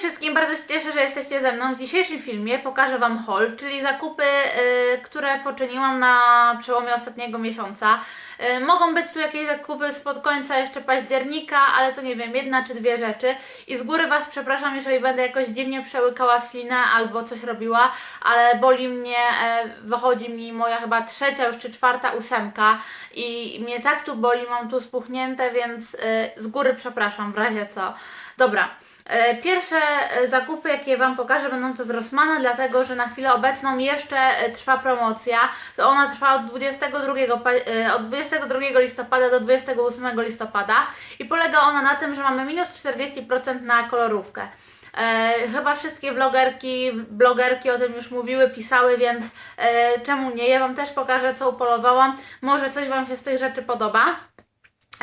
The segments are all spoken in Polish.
wszystkim, bardzo się cieszę, że jesteście ze mną. W dzisiejszym filmie pokażę Wam haul, czyli zakupy, y, które poczyniłam na przełomie ostatniego miesiąca. Y, mogą być tu jakieś zakupy spod końca jeszcze października, ale to nie wiem, jedna czy dwie rzeczy. I z góry Was przepraszam, jeżeli będę jakoś dziwnie przełykała ślinę albo coś robiła, ale boli mnie, e, wychodzi mi moja chyba trzecia już czy czwarta ósemka i mnie tak tu boli, mam tu spuchnięte, więc y, z góry przepraszam w razie co. Dobra. E, Pierwsze e, zakupy, jakie Wam pokażę, będą to z Rossmana, dlatego że na chwilę obecną jeszcze e, trwa promocja. To ona trwa od 22, pa- e, od 22 listopada do 28 listopada i polega ona na tym, że mamy minus 40% na kolorówkę. E, chyba wszystkie vlogerki, blogerki o tym już mówiły, pisały, więc e, czemu nie? Ja Wam też pokażę, co upolowałam. Może coś Wam się z tych rzeczy podoba.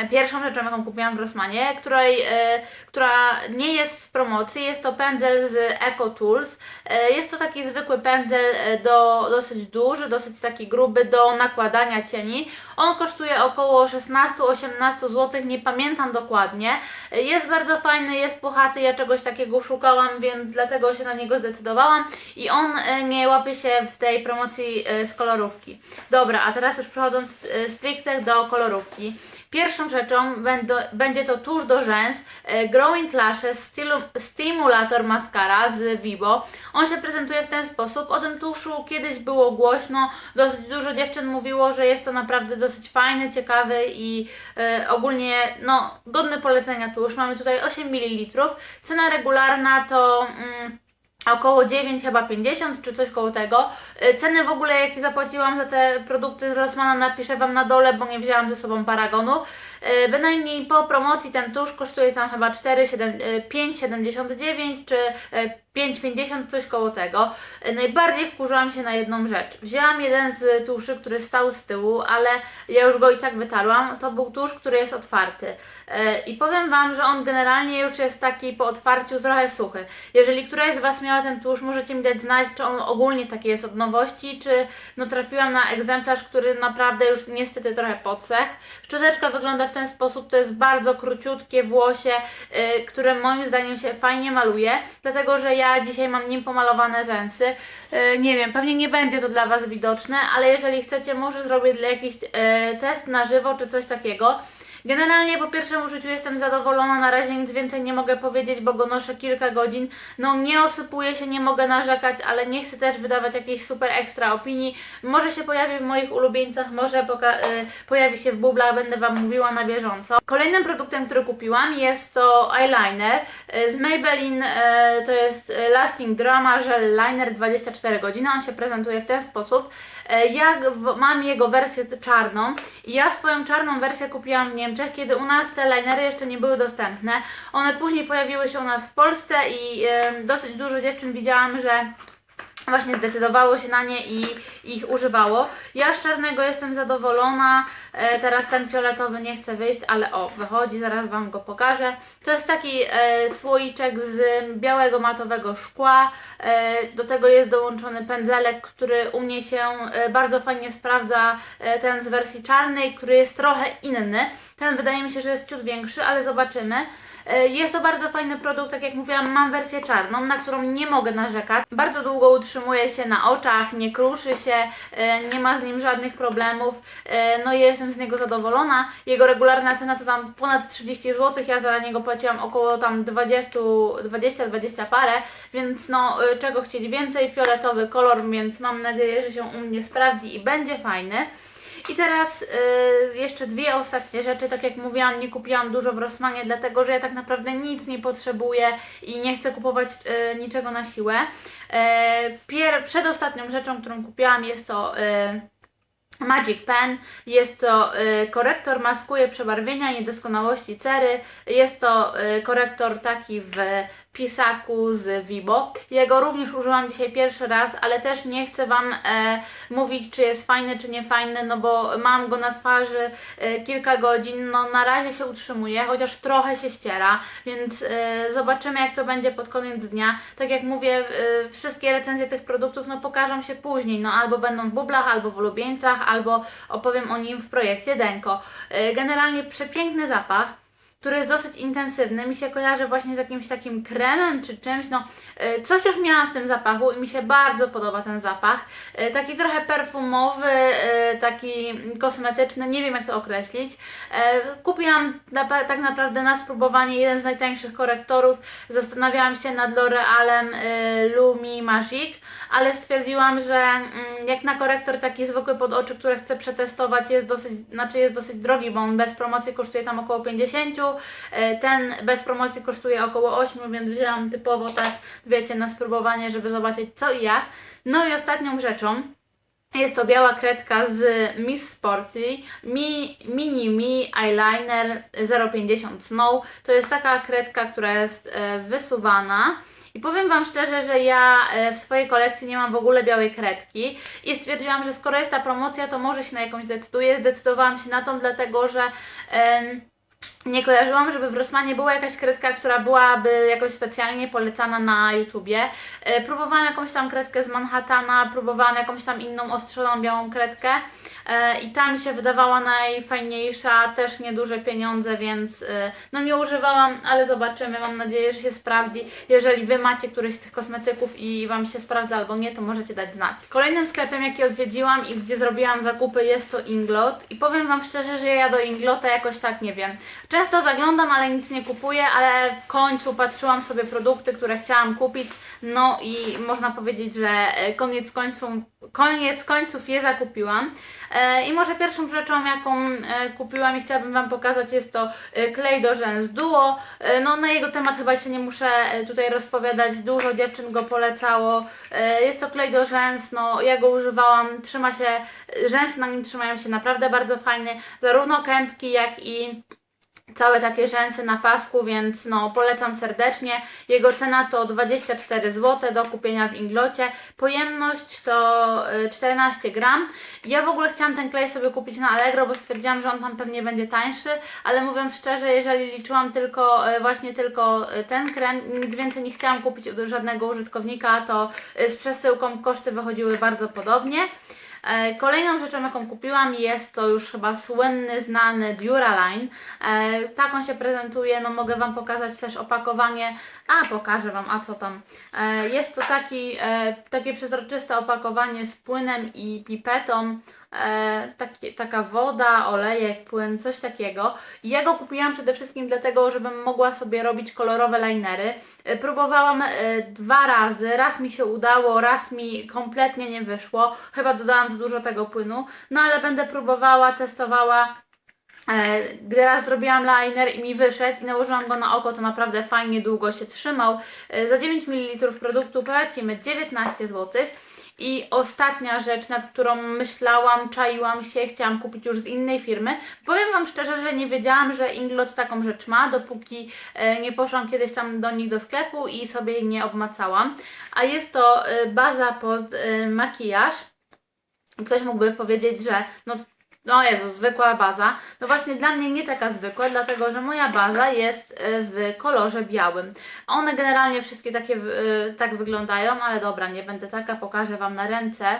Pierwszą rzeczą, jaką kupiłam w Rossmanie, której, e, która nie jest z promocji, jest to pędzel z Eco Tools. E, jest to taki zwykły pędzel e, do, dosyć duży, dosyć taki gruby do nakładania cieni. On kosztuje około 16-18 zł, nie pamiętam dokładnie. Jest bardzo fajny, jest puchaty, ja czegoś takiego szukałam, więc dlatego się na niego zdecydowałam. I on nie łapie się w tej promocji z kolorówki. Dobra, a teraz już przechodząc stricte do kolorówki. Pierwszą rzeczą będzie to tusz do rzęs e, Growing Lashes Stimulator Mascara z Vibo. On się prezentuje w ten sposób. O tym tuszu kiedyś było głośno. Dosyć dużo dziewczyn mówiło, że jest to naprawdę dosyć fajny, ciekawy i e, ogólnie no, godny polecenia tusz. Mamy tutaj 8 ml. Cena regularna to... Mm, około 9 chyba 50 czy coś koło tego. Y, Ceny w ogóle jakie zapłaciłam za te produkty z Rossmana napiszę Wam na dole, bo nie wzięłam ze sobą paragonu. Y, Bynajmniej po promocji ten tusz kosztuje tam chyba 4, 7, y, 5,79 czy y, 5,50 coś koło tego. Najbardziej wkurzyłam się na jedną rzecz. Wzięłam jeden z tuszy, który stał z tyłu, ale ja już go i tak wytarłam. To był tusz, który jest otwarty. I powiem Wam, że on generalnie już jest taki po otwarciu trochę suchy. Jeżeli któraś z Was miała ten tusz, możecie mi dać znać, czy on ogólnie taki jest od nowości, czy no trafiłam na egzemplarz, który naprawdę już niestety trochę podsech. Szczoteczka wygląda w ten sposób, to jest bardzo króciutkie włosie, y, które moim zdaniem się fajnie maluje, dlatego że ja dzisiaj mam nim pomalowane rzęsy. Y, nie wiem, pewnie nie będzie to dla Was widoczne, ale jeżeli chcecie, może zrobię jakiś y, test na żywo, czy coś takiego. Generalnie po pierwszym użyciu jestem zadowolona, na razie nic więcej nie mogę powiedzieć, bo go noszę kilka godzin. No nie osypuje się, nie mogę narzekać, ale nie chcę też wydawać jakiejś super ekstra opinii. Może się pojawi w moich ulubieńcach, może y, pojawi się w bublach, będę Wam mówiła na bieżąco. Kolejnym produktem, który kupiłam jest to eyeliner y, z Maybelline, y, to jest Lasting Drama Gel Liner 24 godziny. On się prezentuje w ten sposób. Ja mam jego wersję czarną i ja swoją czarną wersję kupiłam w Niemczech, kiedy u nas te linery jeszcze nie były dostępne. One później pojawiły się u nas w Polsce i dosyć dużo dziewczyn widziałam, że właśnie zdecydowało się na nie i ich używało. Ja z czarnego jestem zadowolona, e, teraz ten fioletowy nie chce wyjść, ale o, wychodzi, zaraz Wam go pokażę. To jest taki e, słoiczek z białego matowego szkła, e, do tego jest dołączony pędzelek, który u mnie się e, bardzo fajnie sprawdza, e, ten z wersji czarnej, który jest trochę inny. Ten wydaje mi się, że jest ciut większy, ale zobaczymy. E, Jest to bardzo fajny produkt, tak jak mówiłam, mam wersję czarną, na którą nie mogę narzekać. Bardzo długo utrzymuje się na oczach, nie kruszy się, e, nie ma z nim żadnych problemów, e, no i jestem z niego zadowolona. Jego regularna cena to tam ponad 30 zł, ja za niego płaciłam około tam 20, 20-20 parę, więc no czego chcieli więcej, fioletowy kolor, więc mam nadzieję, że się u mnie sprawdzi i będzie fajny. I teraz y, jeszcze dwie ostatnie rzeczy. Tak jak mówiłam, nie kupiłam dużo w Rossmanie, dlatego że ja tak naprawdę nic nie potrzebuję i nie chcę kupować y, niczego na siłę. Pier- przedostatnią rzeczą, którą kupiłam jest to y, Magic Pen. Jest to y, korektor, maskuje przebarwienia, niedoskonałości cery. Jest to y, korektor taki w pisaku z Vibo. Ja go również użyłam dzisiaj pierwszy raz, ale też nie chcę Wam e, mówić, czy jest fajny, czy nie fajny, no bo mam go na twarzy e, kilka godzin. No na razie się utrzymuje, chociaż trochę się ściera, więc e, zobaczymy, jak to będzie pod koniec dnia. Tak jak mówię, e, wszystkie recenzje tych produktów no pokażą się później, no albo będą w bublach, albo w ulubieńcach, albo opowiem o nim w projekcie Denko. E, generalnie przepiękny zapach. Który jest dosyć intensywny. Mi się kojarzy właśnie z jakimś takim kremem czy czymś. No, y, coś już miałam w tym zapachu i mi się bardzo podoba ten zapach. Y, Taki trochę perfumowy, y, taki kosmetyczny, nie wiem jak to określić. Kupiłam tak naprawdę na spróbowanie jeden z najtańszych korektorów. Zastanawiałam się nad L'Orealem Lumi Magic, ale stwierdziłam, że mm, jak na korektor taki zwykły pod oczy, który chcę przetestować, jest dosyć, znaczy jest dosyć drogi, bo on bez promocji kosztuje tam około 50, y, ten bez promocji kosztuje około 8, więc wzięłam typowo tak, wiecie, na spróbowanie, żeby zobaczyć co i jak. No i ostatnią rzeczą, jest to biała kredka z Miss Sporty Mi, Mini Mi Eyeliner 050 Snow. To jest taka kredka, która jest e, wysuwana. I powiem Wam szczerze, że ja e, w swojej kolekcji nie mam w ogóle białej kredki i stwierdziłam, że skoro jest ta promocja, to może się na jakąś zdecyduję. Zdecydowałam się na tą, dlatego że nie kojarzyłam, żeby w Rossmanie była jakaś kredka, która byłaby jakoś specjalnie polecana na YouTubie. E, Próbowałam jakąś tam kredkę z Manhattana, próbowałam jakąś tam inną ostrzoną białą kredkę i ta mi się wydawała najfajniejsza, też nieduże pieniądze, więc e, no nie używałam, ale zobaczymy. Mam nadzieję, że się sprawdzi. Jeżeli Wy macie któryś z tych kosmetyków i Wam się sprawdza albo nie, to możecie dać znać. Kolejnym sklepem, jaki odwiedziłam i gdzie zrobiłam zakupy jest to Inglot i powiem Wam szczerze, że ja do Inglota jakoś tak nie wiem. Często zaglądam, ale nic nie kupuję, ale w końcu patrzyłam sobie produkty, które chciałam kupić, no i można powiedzieć, że e, koniec końców, koniec końców je zakupiłam. E, I może pierwszą rzeczą, jaką e, kupiłam i chciałabym Wam pokazać, jest to klej do rzęs Duo. No na jego temat chyba się nie muszę tutaj rozpowiadać, dużo dziewczyn go polecało. Jest to klej do rzęs, no ja go używałam, trzyma się, rzęsy na nim trzymają się naprawdę bardzo fajnie, zarówno kępki, jak i całe takie rzęsy na pasku, więc no polecam serdecznie. Jego cena to 24 zł do kupienia w Inglocie. Pojemność to y, 14 gram. Ja w ogóle chciałam ten klej sobie kupić na Allegro, bo stwierdziłam, że on tam pewnie będzie tańszy, ale mówiąc szczerze, jeżeli liczyłam tylko y, właśnie tylko y, ten krem, nic więcej nie chciałam kupić od żadnego użytkownika, to y, z przesyłką koszty wychodziły bardzo podobnie. E, Kolejną rzeczą, jaką kupiłam, jest to już chyba słynny, znany Duraline. E, tak on się prezentuje, no mogę Wam pokazać też opakowanie. A, pokażę Wam, a co tam. E, jest to taki, takie przezroczyste opakowanie z płynem i pipetą. E, taki, taka woda, olejek, płyn, coś takiego. Ja go kupiłam przede wszystkim dlatego, żebym mogła sobie robić kolorowe linery. E, próbowałam e, dwa razy, raz mi się udało, raz mi kompletnie nie wyszło. Chyba dodałam za dużo tego płynu, no ale będę próbowała, testowała. E, Gdy raz zrobiłam liner i mi wyszedł i nałożyłam go na oko, to naprawdę fajnie długo się trzymał. E, Za 9 ml produktu płacimy 19 zł. I ostatnia rzecz, nad którą myślałam, czaiłam się, chciałam kupić już z innej firmy. Powiem Wam szczerze, że nie wiedziałam, że Inglot taką rzecz ma, dopóki e, nie poszłam kiedyś tam do nich do sklepu i sobie nie obmacałam. A jest to e, baza pod e, makijaż. Ktoś mógłby powiedzieć, że no, no Jezu, zwykła baza. No właśnie dla mnie nie taka zwykła, dlatego że moja baza jest y, w kolorze białym. One generalnie wszystkie takie y, tak wyglądają, ale dobra, nie będę taka, pokażę Wam na ręce.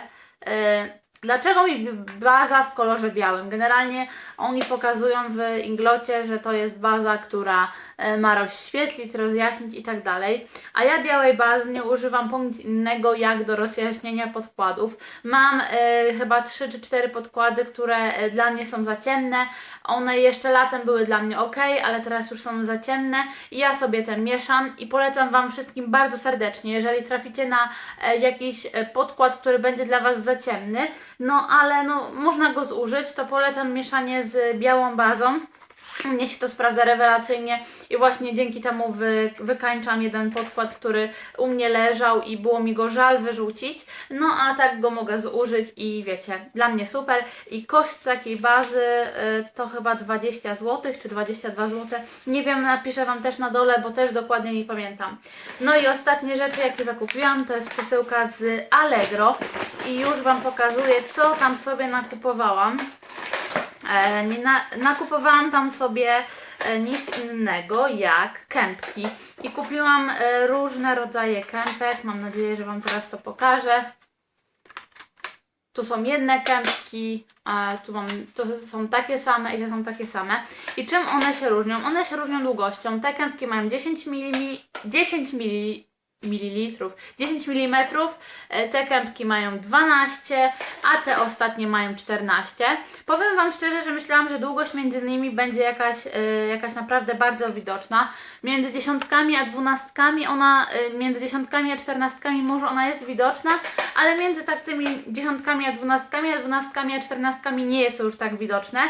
Y, Dlaczego mi baza w kolorze białym? Generalnie oni pokazują w Inglocie, że to jest baza, która e, ma rozświetlić, rozjaśnić i tak dalej. A ja białej bazy nie używam po nic innego jak do rozjaśnienia podkładów. Mam e, chyba 3 czy 4 podkłady, które e, dla mnie są za ciemne. One jeszcze latem były dla mnie ok, ale teraz już są za ciemne i ja sobie te mieszam i polecam Wam wszystkim bardzo serdecznie, jeżeli traficie na jakiś podkład, który będzie dla Was za ciemny, no ale no, można go zużyć, to polecam mieszanie z białą bazą. Mnie się to sprawdza rewelacyjnie i właśnie dzięki temu wy, wykańczam jeden podkład, który u mnie leżał i było mi go żal wyrzucić. No a tak go mogę zużyć i wiecie, dla mnie super. I koszt takiej bazy y, to chyba 20 zł czy 22 zł. Nie wiem, napiszę Wam też na dole, bo też dokładnie nie pamiętam. No i ostatnie rzeczy, jakie zakupiłam, to jest przesyłka z Allegro i już Wam pokazuję, co tam sobie nakupowałam. E, nakupowałam tam sobie e, nic innego jak kępki i kupiłam e, różne rodzaje kępek. Mam nadzieję, że Wam teraz to pokażę. tu są jedne kępki, a tu mam, to są takie same i te są takie same. I czym one się różnią? One się różnią długością. Te kępki mają 10 mm, 10 mili, mililitrów, 10 mm, te kępki mają 12, a te ostatnie mają 14. Powiem Wam szczerze, że myślałam, że długość między nimi będzie jakaś, e, jakaś naprawdę bardzo widoczna. Między dziesiątkami a dwunastkami ona, e, między dziesiątkami a czternastkami może ona jest widoczna, ale między tak tymi dziesiątkami a dwunastkami, a dwunastkami a czternastkami nie jest to już tak widoczne.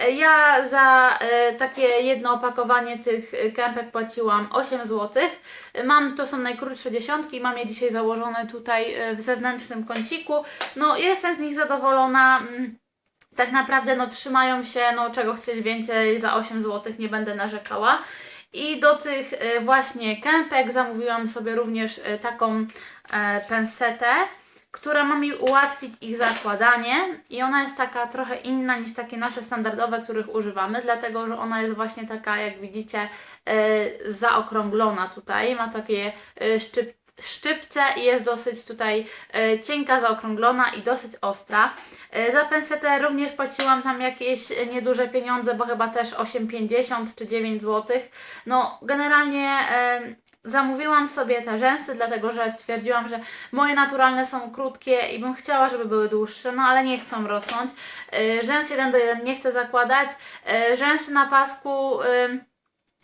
E, Ja za e, takie jedno opakowanie tych e, kępek płaciłam 8 zł. Mam, to są najkrótsze dziesiątki, mam je dzisiaj założone tutaj w zewnętrznym kąciku. No, jestem z nich zadowolona. Mm, Tak naprawdę no, trzymają się, no czego chcieć więcej, za 8 zł nie będę narzekała. I do tych właśnie kępek zamówiłam sobie również taką pensetę, która ma mi ułatwić ich zakładanie i ona jest taka trochę inna niż takie nasze standardowe, których używamy, dlatego że ona jest właśnie taka, jak widzicie, e, zaokrąglona tutaj, ma takie e, szczyp, szczypce i jest dosyć tutaj e, cienka, zaokrąglona i dosyć ostra. Za pensetę również płaciłam tam jakieś nieduże pieniądze, bo chyba też 8,50 czy 9 zł. No generalnie zamówiłam sobie te rzęsy, dlatego że stwierdziłam, że moje naturalne są krótkie i bym chciała, żeby były dłuższe, no ale nie chcą rosnąć. E, Rzęs 1 do 1 nie chcę zakładać. E, Rzęsy na pasku ym,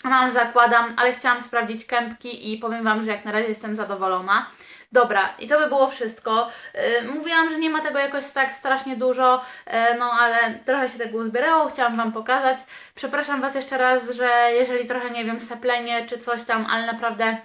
mam, zakładam, ale chciałam sprawdzić kępki i powiem Wam, że jak na razie jestem zadowolona. Dobra, i to by było wszystko. Yy, mówiłam, że nie ma tego jakoś tak strasznie dużo, yy, no ale trochę się tego uzbierało, chciałam Wam pokazać. Przepraszam Was jeszcze raz, że jeżeli trochę, nie wiem, seplenie czy coś tam, ale naprawdę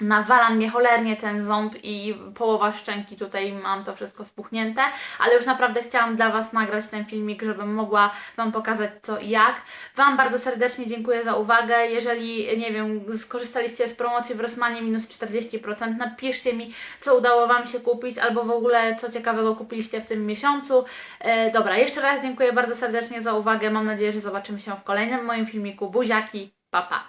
nawala mnie cholernie ten ząb i połowa szczęki tutaj mam to wszystko spuchnięte, ale już naprawdę chciałam dla Was nagrać ten filmik, żebym mogła Wam pokazać co i jak. Wam bardzo serdecznie dziękuję za uwagę. Jeżeli, nie wiem, skorzystaliście z promocji w Rossmanie minus 40%, napiszcie mi, co udało Wam się kupić, albo w ogóle co ciekawego kupiliście w tym miesiącu. E, dobra, jeszcze raz dziękuję bardzo serdecznie za uwagę. Mam nadzieję, że zobaczymy się w kolejnym moim filmiku. Buziaki, pa pa!